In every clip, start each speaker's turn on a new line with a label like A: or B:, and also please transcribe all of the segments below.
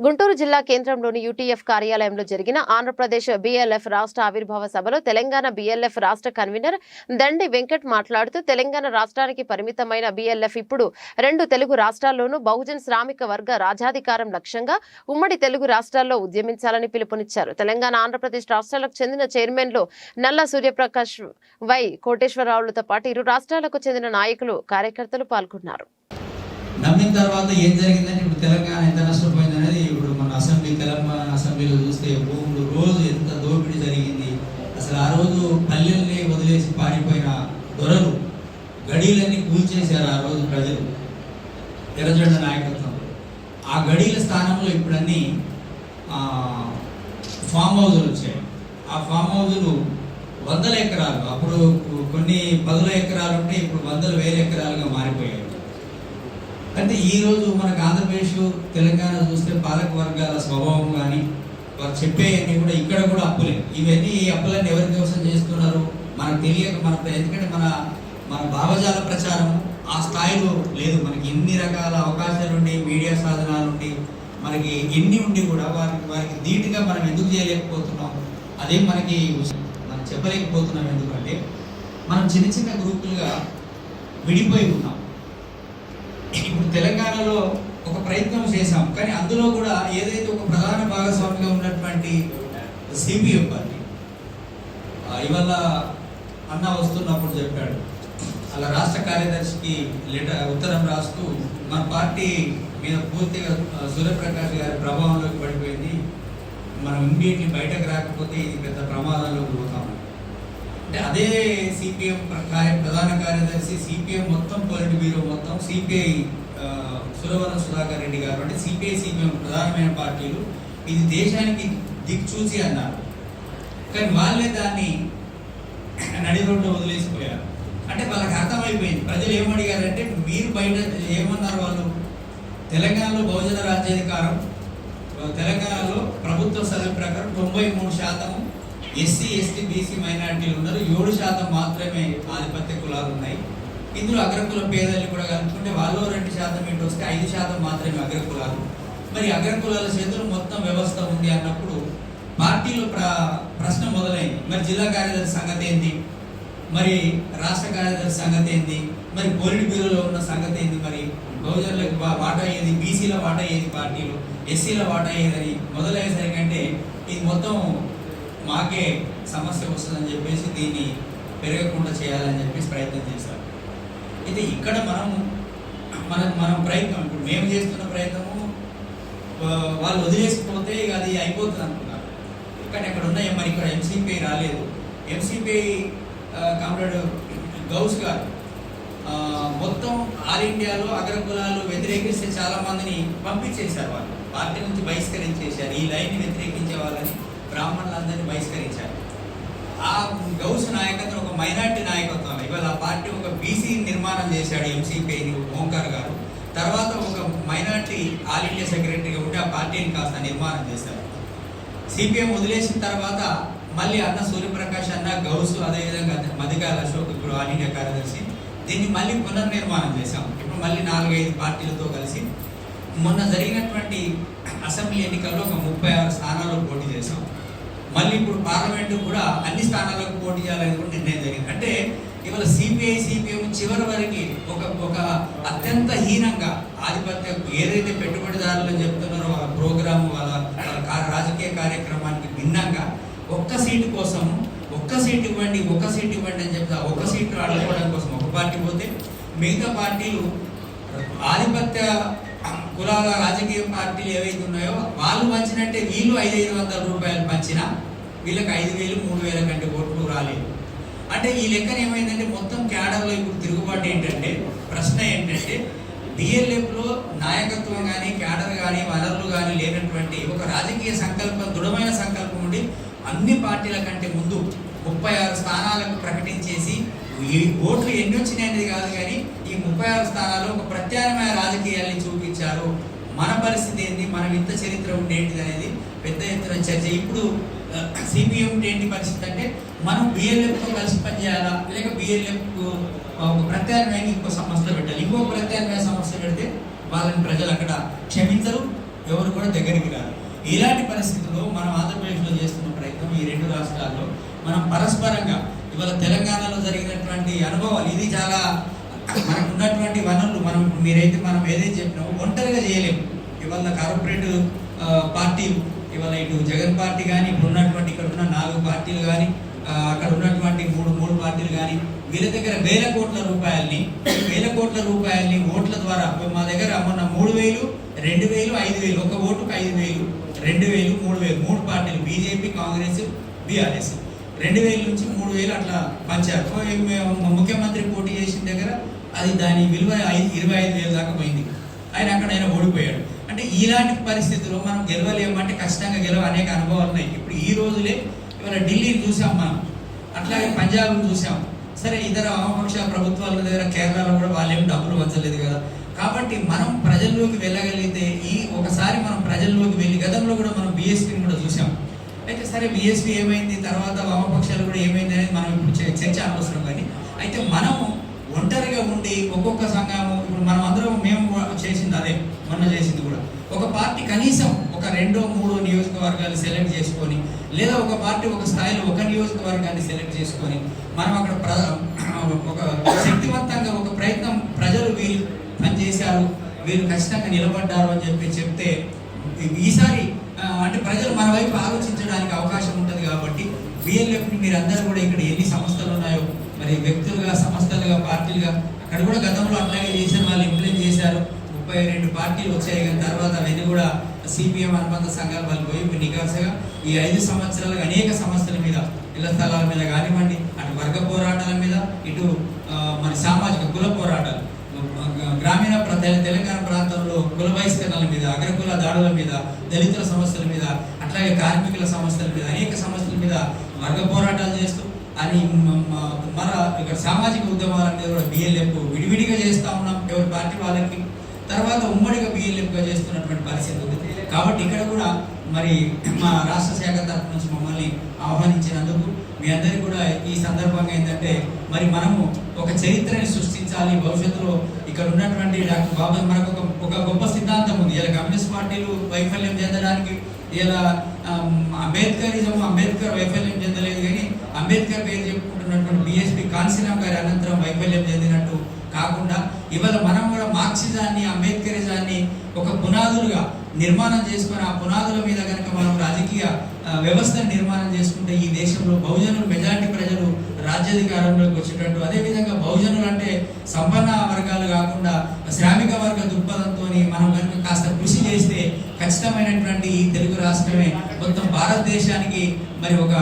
A: గుంటూరు జిల్లా కేంద్రంలోని యూటీఎఫ్ కార్యాలయంలో జరిగిన ఆంధ్రప్రదేశ్ బీఎల్ఎఫ్ రాష్ట్ర ఆవిర్భావ సభలో తెలంగాణ బీఎల్ఎఫ్ రాష్ట్ర కన్వీనర్ దండి వెంకట్ మాట్లాడుతూ తెలంగాణ రాష్ట్రానికి పరిమితమైన బీఎల్ఎఫ్ ఇప్పుడు రెండు తెలుగు రాష్ట్రాల్లోనూ బహుజన్ శ్రామిక వర్గ రాజాధికారం లక్ష్యంగా ఉమ్మడి తెలుగు రాష్ట్రాల్లో ఉద్యమించాలని పిలుపునిచ్చారు. తెలంగాణ ఆంధ్రప్రదేశ్ రాష్ట్రాలకు చెందిన చైర్మన్లు నల్ల సూర్యప్రకాష్ వై కోటేశ్వరరావులతో పాటు ఇరు రాష్ట్రాలకు చెందిన నాయకులు కార్యకర్తలు పాల్గొన్నారు.
B: నమ్మిన తర్వాత ఏం జరిగిందని ఇప్పుడు తెలంగాణ ఎంత నష్టపోయింది అనేది ఇప్పుడు మన అసెంబ్లీ మీరు చూస్తే భూములు రోజు ఎంత దోపిడీ జరిగింది. అసలు ఆ రోజు పల్లెల్ని వదిలేసి పారిపోయిన దొరలు గడీలన్నీ కూల్చేశారు ఆ రోజు ప్రజలు. ఎర్రజెండ నాయకత్వం. ఆ గడీల స్థానంలో ఇప్పుడన్నీ ఫామ్ హౌజులు వచ్చాయి. ఆ ఫామ్ హౌజులు వందల ఎకరాలు. అప్పుడు కొన్ని పదుల ఎకరాలు ఉంటే ఇప్పుడు వందల వేల ఎకరాలుగా మారిపోయాయి. అంటే ఈరోజు మనకు ఆంధ్రప్రదేశ్ తెలంగాణ చూస్తే పాలక వర్గాల స్వభావం కానీ వారు చెప్పేవన్నీ కూడా ఇక్కడ కూడా అప్పులే. ఇవన్నీ ఈ అప్పులన్నీ ఎవరి కోసం చేస్తున్నారు మనకు తెలియక మన ఎందుకంటే మన మన భావజాల ప్రచారం ఆ స్థాయిలో లేదు. మనకి ఎన్ని రకాల అవకాశాలు ఉండి మీడియా సాధనాలు ఉండి మనకి ఎన్ని ఉండి కూడా వారికి వారికి ధీటుగా మనం ఎందుకు చేయలేకపోతున్నాం? అదే మనకి మనం చెప్పలేకపోతున్నాం ఎందుకంటే మనం చిన్న చిన్న గ్రూపులుగా విడిపోయి ఉన్నాం. ఇప్పుడు తెలంగాణలో ప్రయత్నం చేశాం. కానీ అందులో కూడా ఏదైతే ఒక ప్రధాన భాగస్వామిగా ఉన్నటువంటి సిపిఎం పార్టీ ఇవాళ అన్న వస్తున్నప్పుడు చెప్పాడు. అలా రాష్ట్ర కార్యదర్శికి లెటర్ ఉత్తరం రాస్తూ మన పార్టీ మీద పూర్తిగా సూర్యప్రకాష్ గారి ప్రభావంలోకి పడిపోయింది. మనం ఇమ్మీడియట్లీ బయటకు రాకపోతే ఇది పెద్ద ప్రమాదంలోకి పోతాం. అంటే అదే సిపిఎం ప్రధాన కార్యదర్శి సిపిఎం మొత్తం పొలిట్ బ్యూరో మొత్తం సిపిఐ సురవరం సుధాకర్ రెడ్డి గారు అంటే సిపిఐ సిపిఎం ప్రధానమైన పార్టీలు. ఇది దేశానికి దిక్చూచి అన్నారు. కానీ వాళ్ళే దాన్ని నడి వదిలేసిపోయారు. అంటే వాళ్ళకి అర్థమైపోయింది. ప్రజలు ఏమడిగారంటే మీరు బయట ఏమన్నారు వాళ్ళు? తెలంగాణలో బహుజన రాజ్యాధికారం తెలంగాణలో ప్రభుత్వ సర్వే ప్రకారం తొంభై మూడు శాతం ఎస్సీ ఎస్టీ బీసీ మైనారిటీలు ఉన్నారు. ఏడు శాతం మాత్రమే ఆధిపత్య కులాలు ఉన్నాయి. ఇందులో అగ్రకుల పేదలు కూడా కలుపుకుంటే వాళ్ళు రెండు శాతం ఇటు వస్తే ఐదు శాతం మాత్రమే అగ్రకులాలు. మరి అగ్రకులాల చేతులు మొత్తం వ్యవస్థ ఉంది అన్నప్పుడు పార్టీలో ప్ర ప్రశ్న మొదలైంది. మరి జిల్లా కార్యదర్శి సంగతి ఏంటి? మరి రాష్ట్ర కార్యదర్శి సంగతి ఏంటి? మరి పోలిట్ బ్యూరోలో ఉన్న సంగతి ఏంటి మరి? బహుజనులకు వా- వాటా బీసీల వాటా అయ్యేది పార్టీలో? ఎస్సీల వాటా అయ్యేదని మొదలయ్యేసరికంటే ఇది మొత్తం మాకే సమస్య వస్తుందని చెప్పేసి దీన్ని పెరగకుండా చేయాలని చెప్పేసి ప్రయత్నం చేశారు. అయితే ఇక్కడ మనం మన మనం ప్రయత్నం ఇప్పుడు మేము చేస్తున్న ప్రయత్నము వాళ్ళు వదిలేసిపోతే ఇక అది అయిపోతుంది అనుకున్నారు. కానీ అక్కడ ఉన్నాయి మరి ఇక్కడ ఎంసీపీఐ రాలేదు. ఎంసీపీఐ కామ్రేడ్ గౌస్ గారు మొత్తం ఆల్ ఇండియాలో అగ్రకులాలు వ్యతిరేకిస్తే చాలా మందిని పంపించేశారు వాళ్ళు. పార్టీ నుంచి బహిష్కరించేశారు. ఈ లైన్ వ్యతిరేకించే వాళ్ళని బ్రాహ్మణులందరినీ బహిష్కరించారు. ఆ గౌస్ నాయకత్వం ఒక మైనార్టీ నాయకత్వం. ఇవాళ ఆ పార్టీ ఒక బీసీ నిర్మాణం చేశాడు ఎంసీపీ ఓంకార్ గారు. తర్వాత ఒక మైనార్టీ ఆల్ ఇండియా సెక్రటరీగా ఉంటే ఆ పార్టీని కాస్త నిర్మాణం చేశారు. సిపిఎం వదిలేసిన తర్వాత మళ్ళీ అన్న సూర్యప్రకాష్ అన్న గౌస్ అదేవిధంగా మధికాల అశోక్ ఇప్పుడు ఆల్ ఇండియా కార్యదర్శి. దీన్ని మళ్ళీ పునర్నిర్మాణం చేశాం. ఇప్పుడు మళ్ళీ నాలుగైదు పార్టీలతో కలిసి మొన్న జరిగినటువంటి అసెంబ్లీ ఎన్నికల్లో ఒక ముప్పై ఆరు స్థానాల్లో పోటీ చేశాం. మళ్ళీ ఇప్పుడు పార్లమెంటు కూడా అన్ని స్థానాలకు పోటీ చేయాలని కూడా నిర్ణయం జరిగింది. అంటే ఇవాళ సిపిఐ సిపిఎం చివరి వరకు ఒక ఒక అత్యంత హీనంగా ఆధిపత్యం ఏదైతే పెట్టుబడిదారులు చెప్తున్నారో వాళ్ళ ప్రోగ్రామ్ వాళ్ళ వాళ్ళ రాజకీయ కార్యక్రమానికి భిన్నంగా ఒక్క సీటు కోసం ఒక్క సీటు ఇవ్వండి ఒక్క సీటు ఇవ్వండి అని చెప్తే ఒక్క సీటు అడుకోవడం కోసం ఒక పార్టీ పోతే మిగతా పార్టీలు ఆధిపత్య కులాల రాజకీయ పార్టీలు ఏవైతే ఉన్నాయో వాళ్ళు పంచినట్టే వీళ్ళు ఐదు ఐదు వందల రూపాయలు పంచినా వీళ్ళకి ఐదు వేలు మూడు వేల కంటే ఓట్లు రాలేదు. అంటే ఈ లెక్కన ఏమైందంటే మొత్తం క్యాడర్లో ఇప్పుడు తిరుగుబాటు ఏంటంటే ప్రశ్న ఏంటంటే బిఎల్ఎఫ్లో నాయకత్వం కానీ క్యాడర్ కానీ వనరులు కానీ లేనటువంటి ఒక రాజకీయ సంకల్పం దృఢమైన సంకల్పం ఉండి అన్ని పార్టీల కంటే ముందు ముప్పై ఆరు స్థానాలకు ప్రకటించేసి ఈ ఓట్లు ఎన్ని వచ్చినాయి అనేది కాదు కానీ ఈ ముప్పై ఆరు స్థానాల్లో ఒక ప్రత్యామ్నాయ రాజకీయాల్ని చూపించారు. మన పరిస్థితి ఏంటి మనం ఇంత చరిత్ర ఉండేంటిది అనేది పెద్ద ఎత్తున చర్చ. ఇప్పుడు సిపిఎం ఏంటి పరిస్థితి అంటే మనం బిఎల్ఎఫ్తో కలిసి పనిచేయాలా? లేక బిఎల్ఎఫ్ ఒక ప్రత్యామ్నాయంగా ఇంకో సంస్థ పెట్టాలి. ఇంకో ప్రత్యామ్నాయ సంస్థ పెడితే వాళ్ళని ప్రజలు అక్కడ క్షమించరు ఎవరు కూడా దగ్గరికి రారు. ఇలాంటి పరిస్థితుల్లో మనం ఆంధ్రప్రదేశ్లో చేస్తున్న ప్రయత్నం ఈ రెండు రాష్ట్రాల్లో మనం పరస్పరంగా ఇవాళ తెలంగాణలో జరిగినటువంటి అనుభవాలు ఇది చాలా మనకు ఉన్నటువంటి వనరులు. మనం మీరైతే మనం ఏదైతే చెప్పినామో ఒంటరిగా చేయలేము. ఇవాళ కార్పొరేట్ పార్టీ ఇవాళ ఇటు జగన్ పార్టీ కానీ ఇప్పుడు ఉన్నటువంటి ఇక్కడ ఉన్న నాలుగు పార్టీలు కానీ అక్కడ ఉన్నటువంటి మూడు మూడు పార్టీలు కానీ వీళ్ళ దగ్గర వేల కోట్ల రూపాయల్ని వేల కోట్ల రూపాయల్ని ఓట్ల ద్వారా మా దగ్గర మొన్న మూడు వేలు రెండు వేలు ఐదు వేలు ఒక ఓటుకు ఐదు వేలు రెండు వేలు మూడు వేలు మూడు పార్టీలు బీజేపీ కాంగ్రెస్ బీఆర్ఎస్. రెండు వేల నుంచి మూడు వేలు అట్లా పంచారు. ముఖ్యమంత్రి పోటీ చేసిన దగ్గర అది దాని విలువ ఐదు ఇరవై ఐదు వేలు దాకా పోయింది. ఆయన అక్కడ ఆయన ఓడిపోయాడు. అంటే ఇలాంటి పరిస్థితుల్లో మనం గెలవలేమంటే కష్టంగా గెలవ అనేక అనుభవాలు ఉన్నాయి. ఇప్పుడు ఈ రోజులే ఇవాళ ఢిల్లీని చూసాం మనం. అట్లాగే పంజాబ్ని చూసాం. సరే ఇతర వామపక్ష ప్రభుత్వాల దగ్గర కేరళలో కూడా వాళ్ళేం డబ్బులు వంచలేదు కదా. కాబట్టి మనం ప్రజల్లోకి వెళ్ళగలిగితే ఈ ఒకసారి మనం ప్రజల్లోకి వెళ్ళి గతంలో కూడా మనం బీఎస్పీని కూడా చూసాం. అయితే సరే బీఎస్పీ ఏమైంది? తర్వాత వామపక్షాలు కూడా ఏమైంది అనేది మనం ఇప్పుడు చర్చ అనవసరం కానీ అయితే మనము ఒంటరిగా ఉండి ఒక్కొక్క సంఘము ఇప్పుడు మనం అందరం మేము కూడా చేసింది అదే మొన్న చేసింది కూడా. ఒక పార్టీ కనీసం ఒక రెండో మూడో నియోజకవర్గాలు సెలెక్ట్ చేసుకొని లేదా ఒక పార్టీ ఒక స్థాయిలో ఒక నియోజకవర్గాన్ని సెలెక్ట్ చేసుకొని మనం అక్కడ ప్ర ఒక శక్తివంతంగా ఒక ప్రయత్నం ప్రజలు వీళ్ళు పనిచేశారు వీళ్ళు ఖచ్చితంగా నిలబడ్డారు అని చెప్పి చెప్తే ఈసారి అంటే ప్రజలు మన వైపు ఆలోచించడానికి అవకాశం ఉంటుంది కాబట్టి బిఎల్ఎఫ్ని మీరు అందరూ కూడా ఇక్కడ ఎన్ని సంస్థలు ఉన్నాయో మరి వ్యక్తులుగా సంస్థలుగా పార్టీలుగా అక్కడ కూడా గతంలో అట్లాగే చేశారు. ముప్పై రెండు పార్టీలు వచ్చాయి. కానీ తర్వాత అవన్నీ కూడా సిపిఎం అనుబంధ సంఘాలు వాళ్ళు పోయి ఇప్పుడు నికాసగా ఈ ఐదు సంవత్సరాలుగా అనేక సమస్యల మీద ఇళ్ళ స్థలాల మీద కానివ్వండి అటు వర్గ పోరాటాల మీద ఇటు మన సామాజిక కుల పోరాటాలు. గ్రామీణ ప్రాంత తెలంగాణ ప్రాంతంలో కుల బహిష్కరణల మీద అగ్రకుల దాడుల మీద దళితుల సమస్యల మీద అట్లాగే కార్మికుల సమస్యల మీద అనేక సమస్యల మీద వర్గ పోరాటాలు చేస్తూ అని మన ఇక్కడ సామాజిక ఉద్యమాల మీద కూడా బిఎల్ఎఫ్ విడివిడిగా చేస్తా ఉన్నాం. ఎవరి పార్టీ వాళ్ళకి తర్వాత ఉమ్మడిగా బిఎల్ఎఫ్ చేస్తున్నటువంటి పరిస్థితి ఉంది. కాబట్టి ఇక్కడ కూడా మరి మా రాష్ట్ర శాఖ తరఫు నుంచి మమ్మల్ని ఆహ్వానించినందుకు మీ అందరికీ కూడా ఈ సందర్భంగా ఏంటంటే మరి మనము ఒక చరిత్రని సృష్టించాలి. భవిష్యత్తులో ఇక్కడ ఉన్నటువంటి డాక్టర్ బాబా మనకు ఒక ఒక గొప్ప సిద్ధాంతం ఉంది. ఇలా కమ్యూనిస్ట్ పార్టీలు వైఫల్యం చెందడానికి ఇలా అంబేద్కరిజం అంబేద్కర్ వైఫల్యం చెందలేదు కానీ అంబేద్కర్ పేరు చెప్పుకుంటున్నటువంటి బిఎస్పి కాన్సీరామ్ గారి అనంతరం వైఫల్యం చెందినట్టు కాకుండా ఇవాళ మనం కూడా మార్క్సిజాన్ని అంబేద్కరిజాన్ని ఒక పునాదులుగా నిర్మాణం చేసుకొని ఆ పునాదుల మీద కనుక మనం రాజకీయ వ్యవస్థను నిర్మాణం చేసుకుంటే ఈ దేశంలో బహుజనులు మెజారిటీ ప్రజలు రాజ్యాధికారంలోకి వచ్చేటట్టు. అదేవిధంగా బహుజనులు అంటే సంపన్న వర్గాలు కాకుండా శ్రామిక వర్గ దృక్పథంతో మనం కనుక కాస్త కృషి చేస్తే ఖచ్చితమైనటువంటి ఈ తెలుగు రాష్ట్రమే మొత్తం భారతదేశానికి మరి ఒక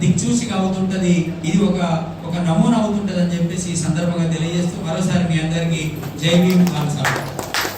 B: దిక్చూచిక అవుతుంటది ఇది ఒక ఒక నమూనా అవుతుంటది అని చెప్పేసి ఈ సందర్భంగా తెలియజేస్తూ మరోసారి మీ అందరికీ జై భీమ్ కాల్సాడు